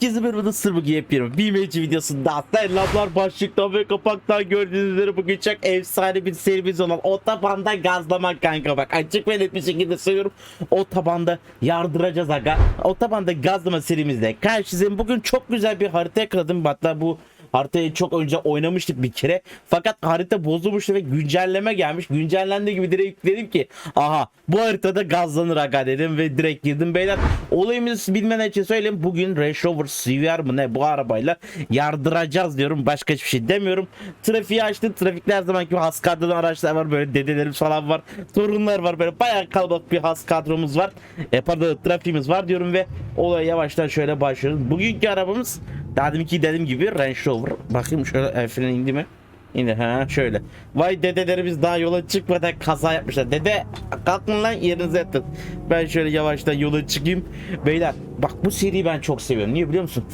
Herkese merhaba Sırmık yepyeni meci videosunda selamlar başlıktan ve kapaktan gördüğünüz üzere bugün çok efsane bir serimiz olan otobanda gazlamak kanka bak. Açık ve net bir şekilde söylüyorum. Otobanda yardıracağız aga. Otobanda gazlama serimizde karşınızdayım. Bugün çok güzel bir harita yakaladım hatta bu Haritayı çok önce oynamıştık bir kere. Fakat harita bozulmuştu ve güncelleme gelmiş. Güncellendiği gibi direkt dedim ki aha bu haritada gazlanır aga dedim ve direkt girdim beyler. Olayımızı bilmeden için söyleyeyim. Bugün Range Rover CVR mı ne bu arabayla yardıracağız diyorum. Başka hiçbir şey demiyorum. Trafiği açtım. Trafikte her zamanki gibi has kadrolu araçlar var. Böyle dedelerimiz falan var. Torunlar var. Böyle bayağı kalabalık bir has kadromuz var. E, pardon trafiğimiz var diyorum ve olaya yavaştan şöyle başlıyoruz. Bugünkü arabamız daha deminki dediğim gibi Range Rover. Bakayım şöyle el freni indi mi? İndi ha şöyle. Vay dedelerimiz daha yola çıkmadan kaza yapmışlar. Dede kalkın lan yerinize yatın. Ben şöyle yavaştan yola çıkayım. Beyler bak bu seriyi ben çok seviyorum. Niye biliyor musun?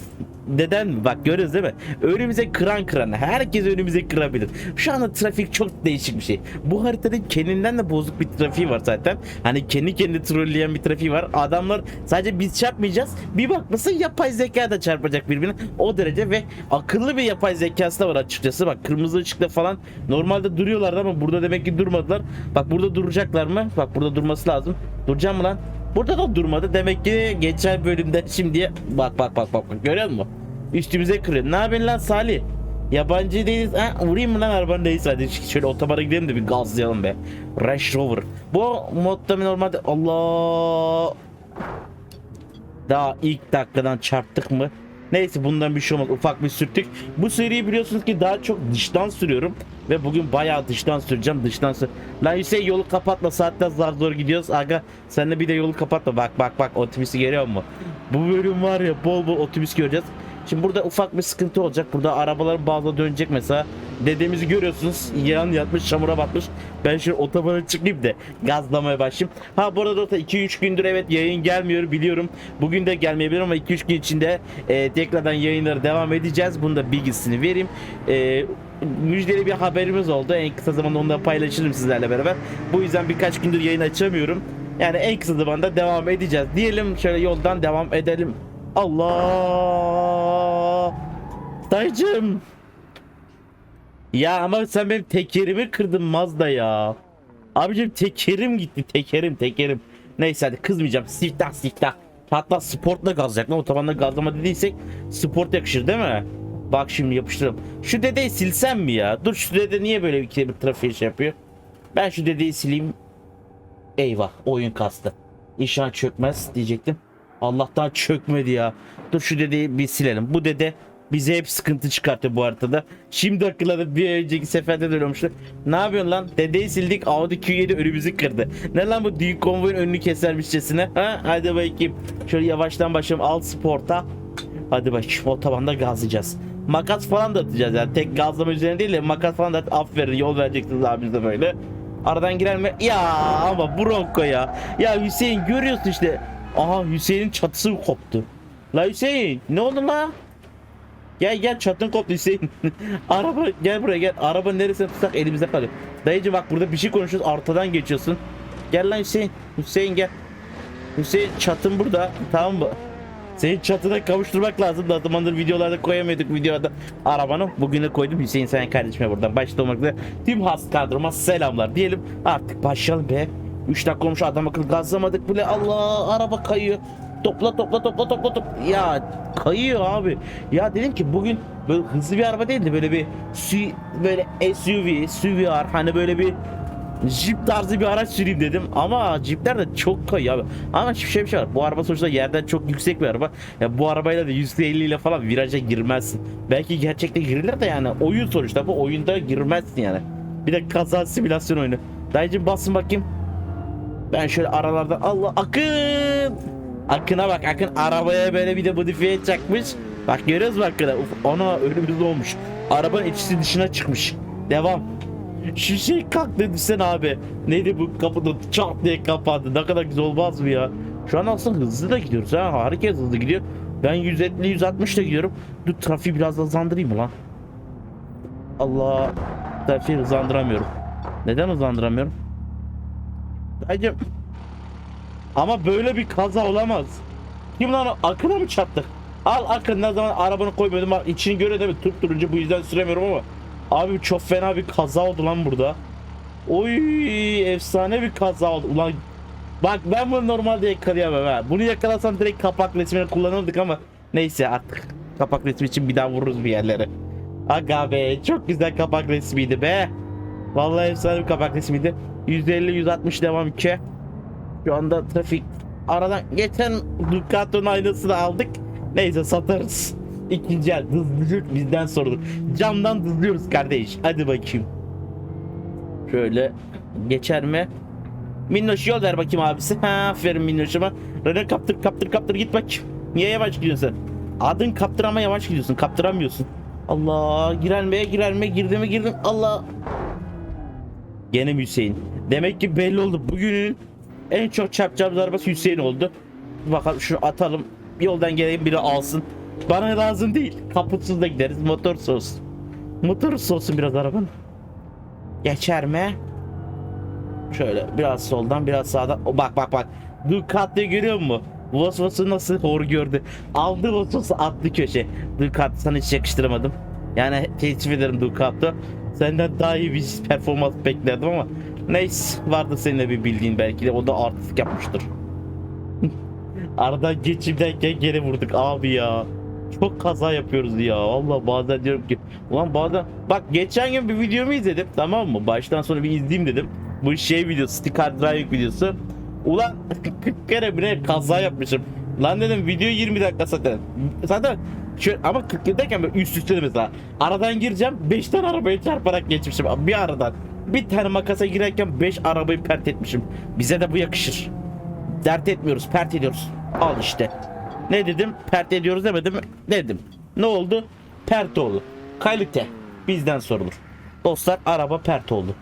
Neden mi? Bak görüyoruz değil mi? Önümüze kıran kıran. Herkes önümüze kırabilir. Şu anda trafik çok değişik bir şey. Bu haritada kendinden de bozuk bir trafiği var zaten. Hani kendi kendi trolleyen bir trafiği var. Adamlar sadece biz çarpmayacağız. Bir bakmasın yapay zeka da çarpacak birbirine. O derece ve akıllı bir yapay zekası da var açıkçası. Bak kırmızı ışıkta falan normalde duruyorlardı ama burada demek ki durmadılar. Bak burada duracaklar mı? Bak burada durması lazım. Duracağım mı lan? Burada da durmadı. Demek ki geçen bölümde şimdiye bak bak bak bak bak görüyor musun? Üstümüze kırıyor. Ne yapıyorsun lan Salih? Yabancı değiliz. Ha, vurayım mı lan arabanın neyse hadi şöyle otobana gidelim de bir gazlayalım be. Range Rover. Bu modda normalde Allah daha ilk dakikadan çarptık mı? Neyse bundan bir şey olmaz. Ufak bir sürttük. Bu seriyi biliyorsunuz ki daha çok dıştan sürüyorum. Ve bugün bayağı dıştan süreceğim. Dıştan sür. Lan Hüseyin yolu kapatma. Saatte zar zor gidiyoruz. Aga sen de bir de yolu kapatma. Bak bak bak otobüsü görüyor musun? Bu bölüm var ya bol bol otobüs göreceğiz. Şimdi burada ufak bir sıkıntı olacak. Burada arabaların bazıları dönecek mesela. Dedemizi görüyorsunuz. Yan yatmış, çamura batmış. Ben şimdi otobana çıkayım da gazlamaya başlayayım. Ha bu arada 2-3 gündür evet yayın gelmiyor biliyorum. Bugün de gelmeyebilir ama 2-3 gün içinde e, tekrardan yayınlara devam edeceğiz. Bunun da bilgisini vereyim. E, müjdeli bir haberimiz oldu. En kısa zamanda onu da paylaşırım sizlerle beraber. Bu yüzden birkaç gündür yayın açamıyorum. Yani en kısa zamanda devam edeceğiz. Diyelim şöyle yoldan devam edelim. Allah! Dayıcım! Ya ama sen benim tekerimi kırdın Mazda ya. Abicim tekerim gitti tekerim tekerim. Neyse hadi kızmayacağım. Siftah siftah. Hatta sportla gazlayacak lan otobanda gazlama dediysek sport yakışır değil mi? Bak şimdi yapıştıralım. Şu dedeyi silsem mi ya? Dur şu dede niye böyle bir kere bir trafiği şey yapıyor? Ben şu dedeyi sileyim. Eyvah oyun kastı. İnşallah çökmez diyecektim. Allah'tan çökmedi ya. Dur şu dedeyi bir silelim. Bu dede bize hep sıkıntı çıkarttı bu haritada. Şimdi hatırladım bir önceki seferde de olmuştu. Ne yapıyorsun lan? Dedeyi sildik Audi Q7 önümüzü kırdı. Ne lan bu büyük konvoyun önünü kesermişçesine? Ha? Hadi bakayım. Şöyle yavaştan başlayalım. Al sporta. Hadi bakayım otobanda gazlayacağız. Makas falan da atacağız yani. Tek gazlama üzerine değil de makas falan da at- aferin yol vereceksiniz abi bize böyle. Aradan girer mi? Ya ama Bronco ya. Ya Hüseyin görüyorsun işte. Aha Hüseyin'in çatısı koptu. La Hüseyin ne oldu la? Gel gel çatın koptu Hüseyin. Araba gel buraya gel. Araba neresine tutsak elimizde kalıyor. Dayıcı bak burada bir şey konuşuyoruz arkadan geçiyorsun. Gel lan Hüseyin. Hüseyin gel. Hüseyin çatın burada tamam mı? Senin çatına kavuşturmak lazım da zamandır videolarda koyamıyorduk videoda arabanı. Bugüne koydum Hüseyin sen kardeşime buradan başta olmak üzere tüm has kadroma selamlar diyelim. Artık başlayalım be. 3 dakika olmuş adam akıllı gazlamadık bile. Allah araba kayıyor. Topla topla topla topla topla. Ya kayıyor abi. Ya dedim ki bugün böyle hızlı bir araba değildi böyle bir su- böyle SUV, SUVR hani böyle bir Jeep tarzı bir araç süreyim dedim ama Jeepler de çok kayıyor abi. Ama şu şey bir şey var. Bu araba sonuçta yerden çok yüksek bir araba. Ya bu arabayla da %50 ile falan viraja girmezsin. Belki gerçekte girilir de yani oyun sonuçta bu oyunda girmezsin yani. Bir de kaza simülasyon oyunu. Dayıcım basın bakayım. Ben şöyle aralarda Allah Akın. Akın'a bak Akın arabaya böyle bir de modifiye çakmış. Bak görüyoruz bak Akın'a. Ona önümüzde olmuş. Arabanın içisi dışına çıkmış. Devam. Şu şey kalktı düşsen abi. Neydi bu kapıda çat diye kapandı. Ne kadar güzel olmaz mı ya? Şu an aslında hızlı da gidiyoruz ha. Harika hızlı gidiyor. Ben 150 160 da gidiyorum. Dur trafiği biraz hızlandırayım mı lan? Allah. Trafiği hızlandıramıyorum. Neden hızlandıramıyorum? Bence ama böyle bir kaza olamaz. Kim lan? Akına mı çarptık? Al Akın ne zaman arabanı koymuyordum bak içini göre değil mi? Türk durunca bu yüzden süremiyorum ama. Abi çok fena bir kaza oldu lan burada. Oy efsane bir kaza oldu. Ulan bak ben bunu normalde yakalayamam ha. Bunu yakalasam direkt kapak resmini kullanırdık ama neyse artık. Kapak resmi için bir daha vururuz bir yerlere. Aga be çok güzel kapak resmiydi be. Vallahi efsane bir kapak resmiydi. 150-160 devam 2. Şu anda trafik aradan geçen Ducato'nun aynasını aldık. Neyse satarız. İkinci el hızlıcık bizden sorulur. Camdan hızlıyoruz kardeş. Hadi bakayım. Şöyle geçer mi? Minnoş yol ver bakayım abisi. Ha, aferin Minnoş'uma. Rene kaptır kaptır kaptır git bak. Niye yavaş gidiyorsun sen? Adın kaptır ama yavaş gidiyorsun. Kaptıramıyorsun. Allah girelmeye girelmeye girdi mi girdim. Allah. Gene Hüseyin? Demek ki belli oldu. Bugünün en çok çarpacağımız arabası Hüseyin oldu. Bakalım şunu atalım. Yoldan gelen biri alsın. Bana lazım değil. Kaputsuz da gideriz. Motor olsun. Motor olsun biraz arabanın. Geçer mi? Şöyle biraz soldan biraz sağdan. O, bak bak bak. Ducati görüyor musun? Vosvos'u nasıl hor gördü. Aldı Vosvos'u attı köşe. Ducati sana hiç yakıştıramadım. Yani teessüf ederim Ducati. Senden daha iyi bir performans beklerdim ama neyse vardı senin de bir bildiğin belki de o da artistik yapmıştır. Aradan geçimdeyken geri vurduk abi ya. Çok kaza yapıyoruz ya. Valla bazen diyorum ki ulan bazen bak geçen gün bir videomu izledim tamam mı? Baştan sonra bir izleyeyim dedim. Bu şey videosu, sticker drive videosu. Ulan 40 kere bile kaza yapmışım. Lan dedim video 20 dakika zaten. Zaten şöyle, ama 40 dakika böyle üst üste mesela. Aradan gireceğim 5 tane arabaya çarparak geçmişim bir aradan. Bir tane makasa girerken 5 arabayı pert etmişim. Bize de bu yakışır. Dert etmiyoruz, pert ediyoruz. Al işte. Ne dedim? Pert ediyoruz demedim? Dedim. Ne oldu? Pert oldu. Kalite. Bizden sorulur. Dostlar araba pert oldu.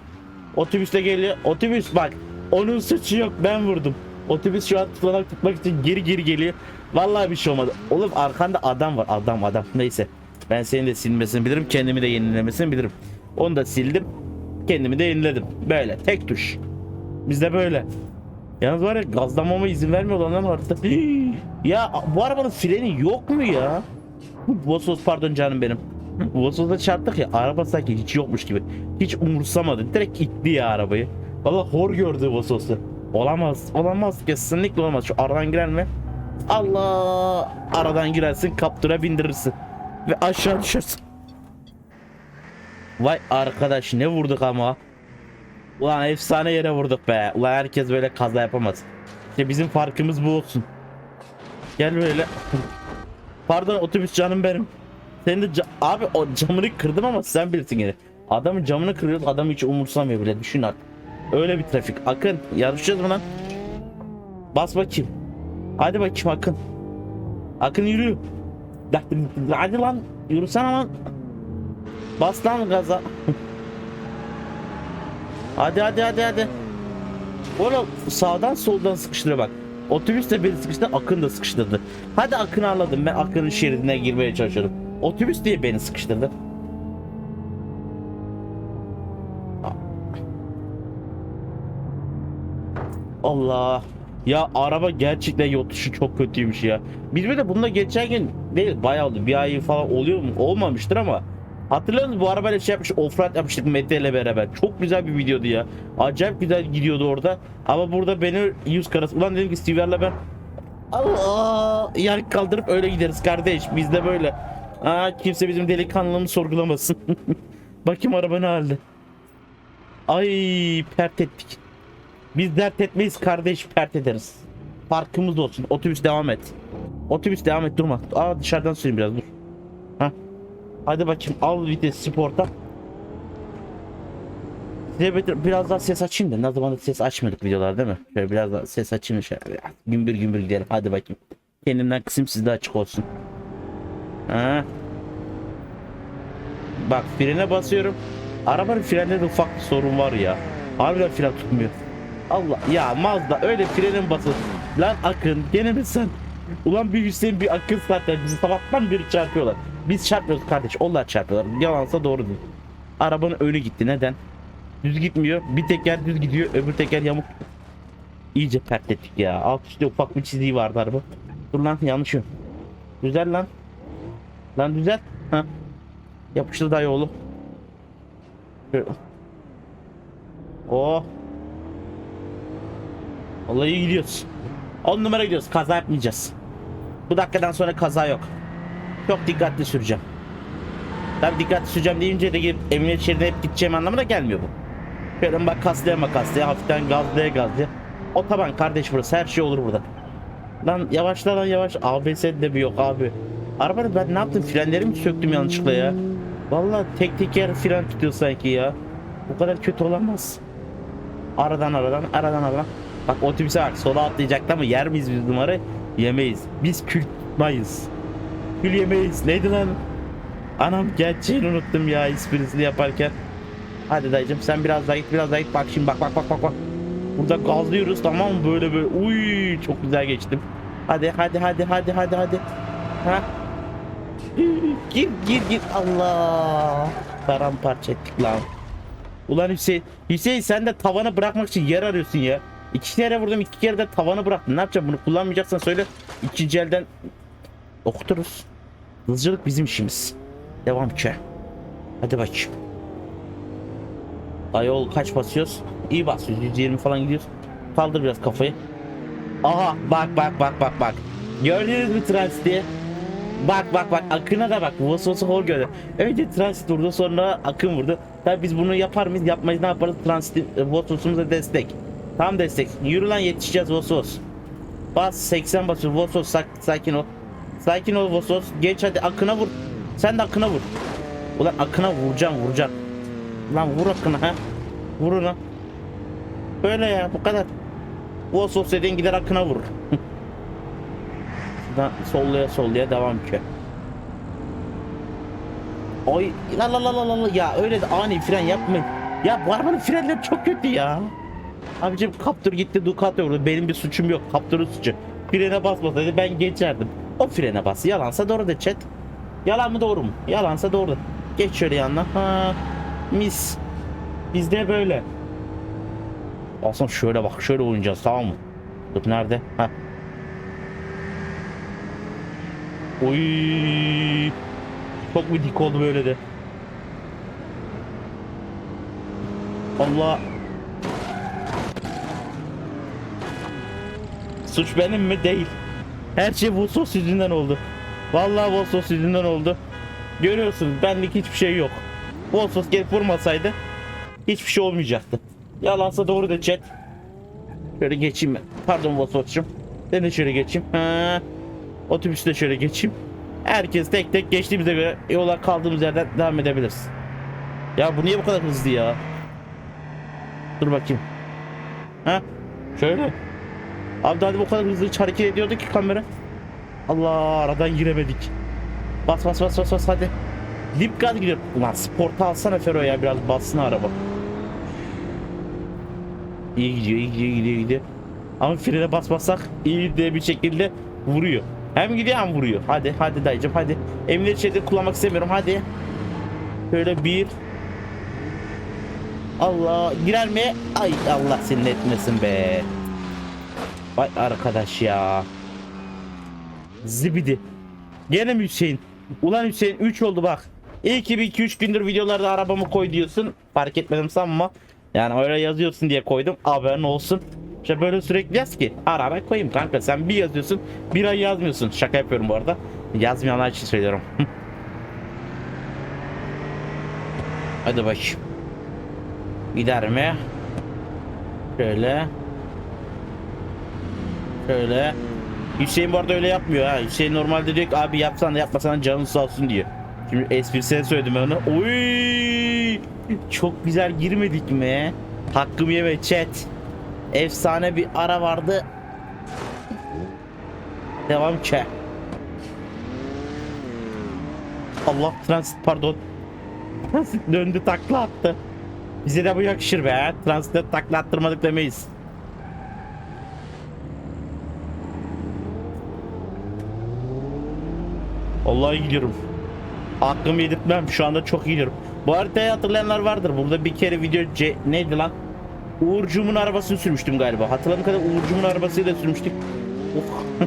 Otobüste geliyor. Otobüs bak. Onun suçu yok. Ben vurdum. Otobüs şu an tutanak tutmak için geri geri geliyor. Vallahi bir şey olmadı. Oğlum arkanda adam var. Adam adam. Neyse. Ben senin de silmesini bilirim. Kendimi de yenilemesini bilirim. Onu da sildim. Kendimi de yeniledim. Böyle. Tek tuş. Bizde böyle. Yalnız var ya gazlamama izin vermiyor lan harita. ya bu arabanın freni yok mu ya? Vosos pardon canım benim. Vosos'da çarptık ya araba sanki hiç yokmuş gibi. Hiç umursamadı. Direkt itti ya arabayı. Valla hor gördü Vosos'u. Olamaz. Olamaz. Kesinlikle olamaz. Şu aradan girer mi? Allah! Aradan girersin kaptura bindirirsin. Ve aşağı düşersin. Vay arkadaş ne vurduk ama. Ulan efsane yere vurduk be. Ulan herkes böyle kaza yapamaz. İşte bizim farkımız bu olsun. Gel böyle. Pardon otobüs canım benim. Senin de ca- abi o camını kırdım ama sen bilirsin gene. Adamın camını kırıyoruz adam hiç umursamıyor bile düşün artık. Öyle bir trafik. Akın yarışacağız mı lan? Bas bakayım. Hadi bakayım Akın. Akın yürü. Hadi lan yürüsene lan. Bas lan gaza. Hadi hadi hadi hadi. Oğlum sağdan soldan sıkıştırıyor bak. Otobüs de beni sıkıştırdı, Akın da sıkıştırdı. Hadi Akın'ı anladım. Ben Akın'ın şeridine girmeye çalışıyorum. Otobüs diye beni sıkıştırdı. Allah. Ya araba gerçekten yotuşu çok kötüymüş ya. Biz de bunda geçen gün değil bayağı oldu. Bir ay falan oluyor mu? Olmamıştır ama musunuz bu arabayla şey yapmış offroad yapmıştık Mete ile beraber. Çok güzel bir videodu ya. Acayip güzel gidiyordu orada. Ama burada beni yüz karası. Ulan dedim ki Steve'lerle ben Allah yer kaldırıp öyle gideriz kardeş. Biz de böyle. Aa, kimse bizim delikanlılığımızı sorgulamasın. Bakayım araba ne halde. Ay pert ettik. Biz dert etmeyiz kardeş pert ederiz. Farkımız olsun. Otobüs devam et. Otobüs devam et durma. Aa dışarıdan süreyim biraz dur. Hah. Hadi bakayım al vites sporta. Size bir- biraz daha ses açayım da ne zaman da ses açmıyorduk videolar değil mi? Şöyle biraz daha ses açayım şöyle gümbür gümbür gidelim hadi bakayım. Kendimden kısım sizde açık olsun. Ha. Bak frene basıyorum. Arabanın freninde de ufak bir sorun var ya. Harbiden fren tutmuyor. Allah ya Mazda öyle frenin basın. Lan Akın gene mi sen? Ulan bir Hüseyin bir Akın zaten bizi sabahtan beri çarpıyorlar. Biz çarpmıyoruz kardeş onlar çarpıyorlar. Yalansa doğru değil. Arabanın önü gitti neden? Düz gitmiyor. Bir teker düz gidiyor öbür teker yamuk. İyice pertlettik ya. Alt üstte ufak bir çizdiği vardı araba. Dur lan yanlış yön. Düzel lan. Lan düzel. Ha. Yapıştır dayı oğlum. Şöyle. Oh. Vallahi iyi gidiyoruz. 10 numara gidiyoruz. Kaza yapmayacağız. Bu dakikadan sonra kaza yok. Çok dikkatli süreceğim. Tabii dikkatli süreceğim deyince de gidip emniyet şeridine hep gideceğim anlamına gelmiyor bu. Şöyle bak kaslaya makaslaya hafiften gazlaya gazlaya. Otoban kardeş burası her şey olur burada. Lan yavaşla lan yavaş. ABS de mi yok abi? Arabanın ben ne yaptım? Frenleri mi söktüm yanlışlıkla ya? Vallahi tek teker fren tutuyor sanki ya. Bu kadar kötü olamaz. Aradan aradan aradan aradan. Bak otobüse bak sola atlayacaktı ama yer miyiz biz numara? Yemeyiz. Biz kül tutmayız. Kül yemeyiz. Neydi lan? Anam gerçeğini unuttum ya esprisini yaparken. Hadi dayıcım sen biraz daha git biraz daha git. Bak şimdi bak bak bak bak bak. Burada gazlıyoruz tamam mı böyle böyle. Uy çok güzel geçtim. Hadi hadi hadi hadi hadi hadi. Ha? Gir gir gir Allah. Paramparça ettik lan. Ulan Hüseyin. Hüseyin sen de tavana bırakmak için yer arıyorsun ya. İki kere vurdum iki kere de tavanı bıraktın. Ne yapacağım bunu kullanmayacaksan söyle. İkinci elden okuturuz. Hızcılık bizim işimiz. Devam ki. Hadi bakayım. Ayol kaç basıyoruz? İyi basıyoruz. 120 falan gidiyoruz. Kaldır biraz kafayı. Aha bak bak bak bak bak. Gördünüz mü transiti? Bak bak bak akına da bak. Vosvos'u hor gördü. Önce transit vurdu sonra akın vurdu. Tabi biz bunu yapar mıyız yapmayız ne yaparız? Transit Vosvos'umuza destek. Tam destek. Yürü lan yetişeceğiz Vosvos. Bas 80 basıyor. Vosvos sak, sakin ol. Sakin ol Vosvos. Geç hadi akına vur. Sen de akına vur. Ulan akına vuracağım vuracağım. Lan vur akına ha. Vur ona. Böyle ya bu kadar. Vosvos dediğin gider akına vurur. Şuradan sollaya sollaya devam ki. Oy la la la la la ya öyle de ani fren yapmayın. Ya bu arabanın frenleri çok kötü ya. Abicim Captur gitti Ducati vurdu. Benim bir suçum yok. Captur'un suçu. Frene basmasaydı ben geçerdim. O frene bas. Yalansa doğru de chat. Yalan mı doğru mu? Yalansa doğru. Geç şöyle yanına. Ha, mis. Bizde böyle. Aslında şöyle bak şöyle oynayacağız tamam mı? Dur nerede? Ha. Oy. Çok bir dik oldu böyle de. Allah. Suç benim mi? Değil. Her şey Vossos yüzünden oldu. Vallahi Vossos yüzünden oldu. Görüyorsunuz benlik hiçbir şey yok. Vossos gelip vurmasaydı hiçbir şey olmayacaktı. Yalansa doğru da chat. Şöyle geçeyim ben. Pardon Vossos'cum. Ben de şöyle geçeyim. Ha. Otobüste şöyle geçeyim. Herkes tek tek geçtiğimize göre yola kaldığımız yerden devam edebiliriz. Ya bu niye bu kadar hızlı ya? Dur bakayım. Ha? Şöyle. Abi hadi bu kadar hızlı hareket ediyordu ki kamera. Allah aradan giremedik. Bas bas bas bas bas hadi. Dip gaz gidiyor. Ulan sporta alsana Fero ya biraz bassın araba. İyi gidiyor iyi gidiyor gidiyor, gidiyor. Ama frene basmasak iyi de bir şekilde vuruyor. Hem gidiyor hem vuruyor. Hadi hadi dayıcım hadi. Emniyet şeridini kullanmak istemiyorum hadi. Şöyle bir. Allah girer mi? Ay Allah senin etmesin be. Vay arkadaş ya. Zibidi. Gene mi Hüseyin? Ulan Hüseyin 3 oldu bak. İyi ki bir 2-3 gündür videolarda arabamı koy diyorsun. Fark etmedim sanma. Yani öyle yazıyorsun diye koydum. Haberin olsun. İşte böyle sürekli yaz ki. Ara ara koyayım kanka. Sen bir yazıyorsun. Bir ay yazmıyorsun. Şaka yapıyorum bu arada. Yazmayanlar için söylüyorum. Hadi bakayım. Gider mi? Şöyle. Şöyle. Hüseyin bu arada öyle yapmıyor ha. Hüseyin normalde diyor ki abi yapsan da yapmasan canın sağ olsun diyor. Şimdi esprisine söyledim ben ona. Oy! Çok güzel girmedik mi? Hakkımı yeme chat. Efsane bir ara vardı. Devam ki. Allah transit pardon. Transit döndü takla attı. Bize de bu yakışır be. Transitte takla attırmadık demeyiz. Vallahi gidiyorum. Hakkımı yedirtmem. Şu anda çok gidiyorum. Bu haritayı hatırlayanlar vardır. Burada bir kere video C neydi lan? Uğurcuğumun arabasını sürmüştüm galiba. Hatırladığım kadar Uğurcuğumun arabasıyla sürmüştük. Oh.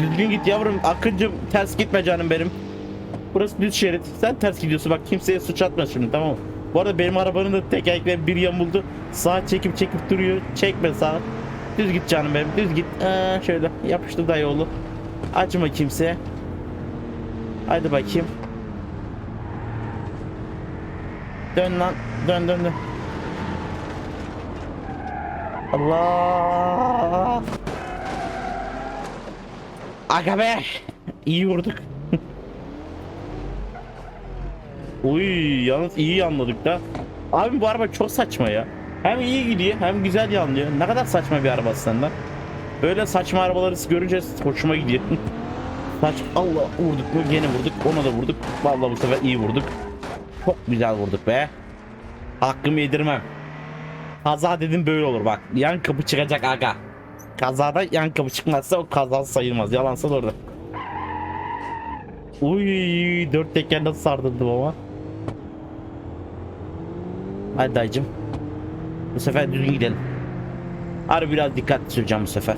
Düzgün git yavrum. Akıncım ters gitme canım benim. Burası düz şerit. Sen ters gidiyorsun. Bak kimseye suç atma şimdi tamam mı? Bu arada benim arabanın da tekerlekleri bir yamuldu. Sağa çekip çekip duruyor. Çekme sağa. Düz git canım benim. Düz git. Ee, şöyle yapıştır da yolu. Acıma kimseye. Hadi bakayım. Dön lan. Dön dön dön. Allah. Aga be. İyi vurduk. Uy yalnız iyi anladık da. Abi bu araba çok saçma ya. Hem iyi gidiyor hem güzel yanlıyor. Ne kadar saçma bir araba aslında. Böyle saçma arabaları görünce hoşuma gidiyor. Saç Allah vurduk mu gene vurduk ona da vurduk. Vallahi bu sefer iyi vurduk. Çok güzel vurduk be. Hakkımı yedirmem. Kaza dedim böyle olur bak. Yan kapı çıkacak aga. Kazada yan kapı çıkmazsa o kaza sayılmaz. Yalansa doğru. Uy dört teker nasıl sardırdım ama. Hadi dayıcım. Bu sefer düzgün gidelim. Harbi biraz dikkatli süreceğim bu sefer.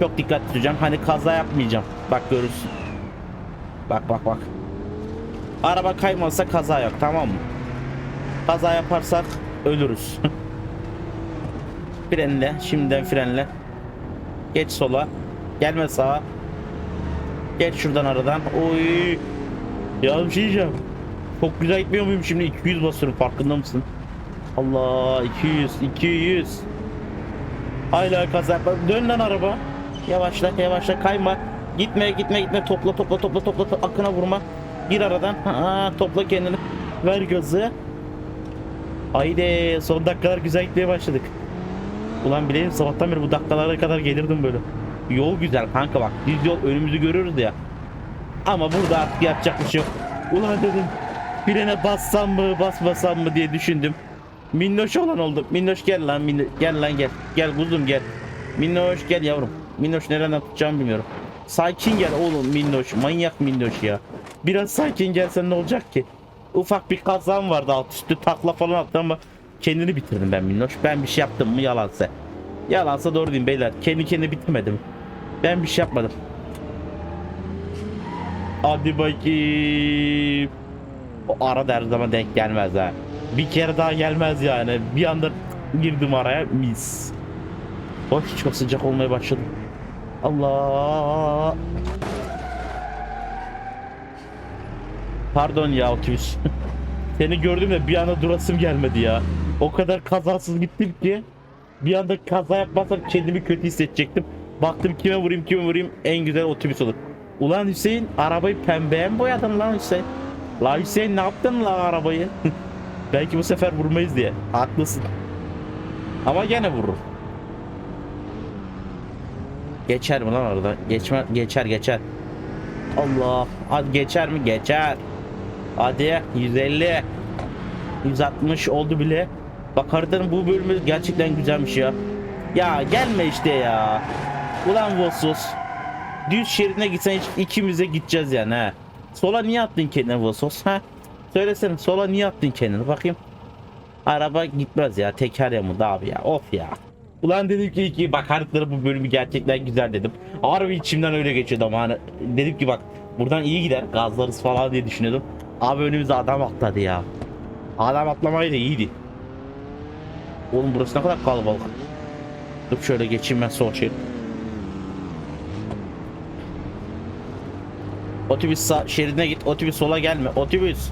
Çok dikkatli süreceğim. Hani kaza yapmayacağım. Bak görürsün. Bak bak bak. Araba kaymazsa kaza yok tamam mı? Kaza yaparsak ölürüz. frenle. Şimdiden frenle. Geç sola. Gelme sağa. Geç şuradan aradan. Oy. Ya bir şey diyeceğim. Çok güzel gitmiyor muyum şimdi? 200 basıyorum farkında mısın? Allah 200 200. Hala kaza yapma. Dön lan araba. Yavaşla yavaşla kayma. Gitme gitme gitme topla topla topla topla to- akına vurma. Gir aradan. Ha, topla kendini. Ver gazı. Haydi son dakikalar güzel gitmeye başladık. Ulan bileyim sabahtan beri bu dakikalara kadar gelirdim böyle. Yol güzel kanka bak. Düz yol önümüzü görüyoruz ya. Ama burada artık yapacak bir şey yok. Ulan dedim frene bassam mı basmasam mı diye düşündüm. Minnoş olan oldu. Minnoş gel lan minnoş. Gel lan gel. Gel kuzum gel. Minnoş gel yavrum. Minnoş nereden tutacağımı bilmiyorum. Sakin gel oğlum Minnoş. Manyak Minnoş ya. Biraz sakin gelsen ne olacak ki? Ufak bir kazam vardı alt üstü takla falan attı ama kendini bitirdim ben Minnoş. Ben bir şey yaptım mı yalansa. Yalansa doğru diyeyim beyler. Kendi kendine bitirmedim. Ben bir şey yapmadım. Hadi bakayım. O ara her zaman denk gelmez ha. Bir kere daha gelmez yani. Bir anda girdim araya mis. Hoş çok sıcak olmaya başladı. Allah. Pardon ya otobüs. Seni gördüm de bir anda durasım gelmedi ya. O kadar kazasız gittim ki bir anda kaza yapmazsam kendimi kötü hissedecektim. Baktım kime vurayım kime vurayım en güzel otobüs olur. Ulan Hüseyin arabayı pembeye mi boyadın lan Hüseyin? La Hüseyin ne yaptın lan arabayı? Belki bu sefer vurmayız diye. Haklısın. Ama gene vururum. Geçer mi lan orada? Geçme, geçer geçer. Allah. Hadi geçer mi? Geçer. Hadi 150. 160 oldu bile. Bak haritanın bu bölümü gerçekten güzelmiş ya. Ya gelme işte ya. Ulan Vosos. Düz şeridine gitsen ikimize gideceğiz yani ha. Sola niye attın kendini Vosos ha? Söylesene sola niye attın kendini bakayım. Araba gitmez ya teker yamuldu abi ya of ya. Ulan dedim ki, ki bak haritaları bu bölümü gerçekten güzel dedim. Harbi içimden öyle geçiyordu ama hani dedim ki bak buradan iyi gider gazlarız falan diye düşünüyordum. Abi önümüze adam atladı ya. Adam atlamayla iyiydi. Oğlum burası ne kadar kalabalık. Dur şöyle geçeyim ben sol şerit. Otobüs sağ şeridine git. Otobüs sola gelme. Otobüs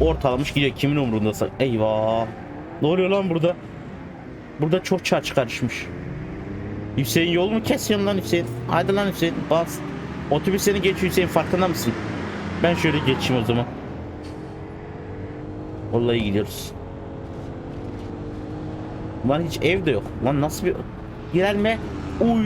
ortalamış gidiyor. Kimin umurundasın? Eyvah. Ne oluyor lan burada? Burada çok çarşı karışmış. Hüseyin yol mu kesiyorsun lan Hüseyin? Hadi lan Hüseyin bas. Otobüs seni geçiyor Hüseyin farkında mısın? Ben şöyle geçeyim o zaman. Vallahi gidiyoruz. Lan hiç ev de yok. Lan nasıl bir... Girer mi? Uy.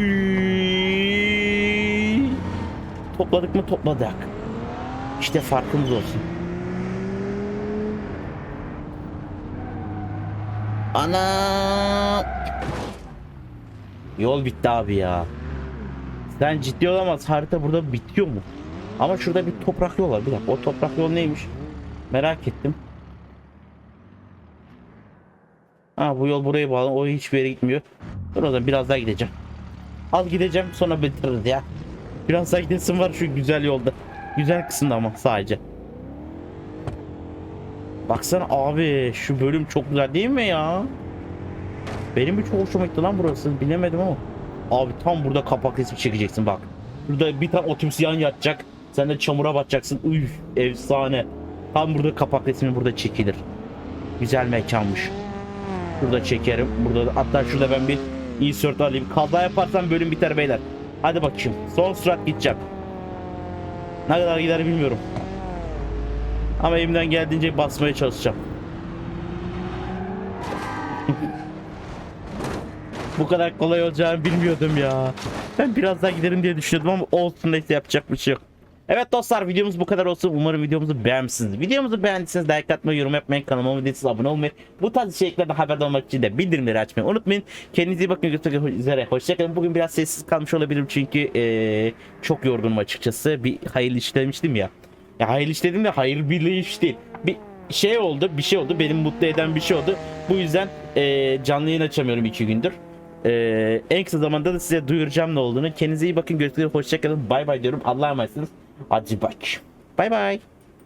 Ana. Yol bitti abi ya. Sen ciddi olamaz. Harita burada bitiyor mu? Ama şurada bir toprak yol var. Bir dakika o toprak yol neymiş? Merak ettim. Ha bu yol buraya bağlı. O hiçbir yere gitmiyor. Dur o zaman biraz daha gideceğim. Az gideceğim sonra bitiririz ya. Biraz daha gidesim var şu güzel yolda. Güzel kısımda ama sadece. Baksana abi şu bölüm çok güzel değil mi ya? Benim hiç hoşuma gitti lan burası. Bilemedim ama. Abi tam burada kapak resmi çekeceksin bak. Burada bir tane otobüs yan yatacak. Sen de çamura batacaksın. Üf efsane. Tam burada kapak resmi burada çekilir. Güzel mekanmış. Burada çekerim. Burada da- hatta şurada ben bir insert alayım. Kaza yaparsam bölüm biter beyler. Hadi bakayım. Son sürat gideceğim. Ne kadar gider bilmiyorum. Ama elimden geldiğince basmaya çalışacağım. Bu kadar kolay olacağını bilmiyordum ya. Ben biraz daha giderim diye düşünüyordum ama olsun neyse yapacak bir şey yok. Evet dostlar videomuz bu kadar olsun. Umarım videomuzu beğenmişsiniz. Videomuzu beğendiyseniz like atmayı, yorum yapmayı, kanalıma abone abone olmayı, bu tarz içeriklerden haberdar olmak için de bildirimleri açmayı unutmayın. Kendinize iyi bakın. Görüşmek üzere. Hoşçakalın. Bugün biraz sessiz kalmış olabilirim çünkü eee, çok yorgunum açıkçası. Bir hayırlı iş demiştim ya. Ya hayırlı iş dedim de hayır bir iş değil. Bir şey oldu, bir şey oldu. Benim mutlu eden bir şey oldu. Bu yüzden eee, canlı yayın açamıyorum iki gündür. Eee, en kısa zamanda da size duyuracağım ne olduğunu. Kendinize iyi bakın. Görüşmek üzere. Hoşçakalın. Bay bay diyorum. Allah'a emanetsiniz. Hadi bak. Bay bay.